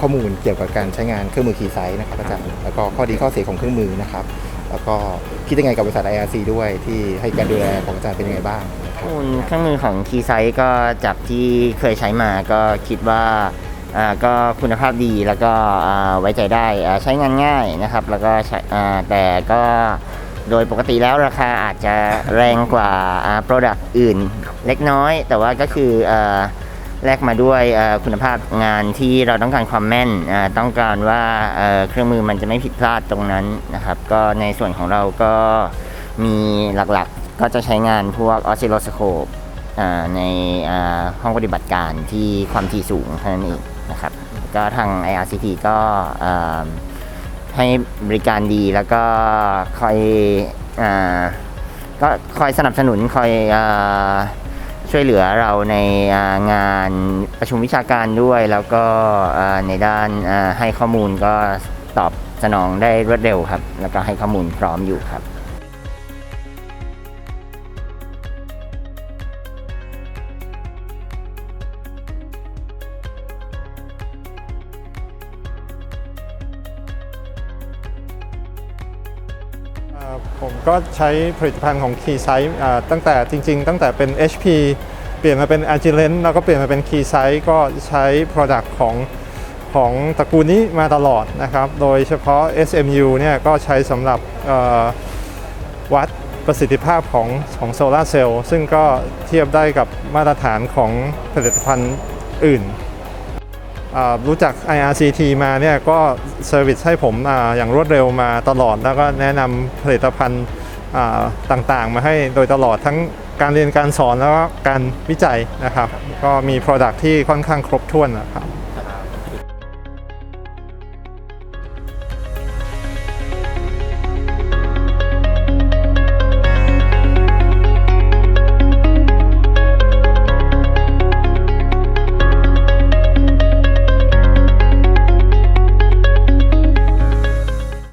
ข้อมูลเกี่ยวกับการใช้งานเครื่องมือคีย์ไซส์นะครับอาจารย์แล้วก็ข้อดีข้อเสียของเครื่องมือนะครับ แล้วก็คิดยังไงกับบริษัท IRC ด้วยที่ให้การดูแลของอาจารย์เป็นยังไงบ้างนะครับข้อมูลเครื่องมือของคีไซต์ก็จากที่เคยใช้มาก็คิดว่าอ่าก็คุณภาพดีแล้วก็อ่าไว้ใจได้อ่าใช้งานง่ายนะครับ แล้วก็ใช้อ่าแต่ก็โดยปกติแล้วราคาอาจจะแรงกว่าอ่า Product อื่นเล็กน้อย แต่ว่าก็คืออ่า แลกมาด้วยคุณภาพงานที่เราต้องการความแม่นต้องการว่าเครื่องมือมันจะไม่ผิดพลาดตรงนั้นนะครับ ก็ในส่วนของเราก็มีหลักๆก็จะใช้งานพวกออสซิโลสโคปในห้องปฏิบัติการที่ความถี่สูงเท่านั้นเองนะครับ ก็ทาง IRCT ก็ให้บริการดีแล้วก็คอยอก็คอยสนับสนุนคอยอ ช่วยเหลือเราในงานประชุมวิชาการด้วย แล้วก็ในด้านให้ข้อมูลก็ตอบสนองได้รวดเร็วครับ แล้วก็ให้ข้อมูลพร้อมอยู่ครับผมก็ใช้ผลิตภัณฑ์ของ Keysight ตั้งแต่จริง ๆ ตั้งแต่เป็น HP ลี่ยนมาเป็น Agilent แล้วก็เปลี่ยนมาเป็น Keysight ก็ใช้ Product ของของตระกูลนี้มาตลอดนะครับ โดยเฉพาะ SMU เนี่ยก็ใช้สำหรับวัดประสิทธิภาพของของโซลาร์เซลล์ซึ่งก็เทียบได้กับมาตรฐานของผลิตภัณฑ์อื่น รู้จัก IRCT มาเนี่ยก็เซอร์วิสให้ผมออย่างรวดเร็วมาตลอด แล้วก็แนะนำผลิตภัณฑ์ต่างๆ มาให้โดยตลอดทั้ง การเรียนการสอนแล้วก็การวิจัยนะครับ ก็มี Product ที่ค่อนข้างครบถ้วนนะครับ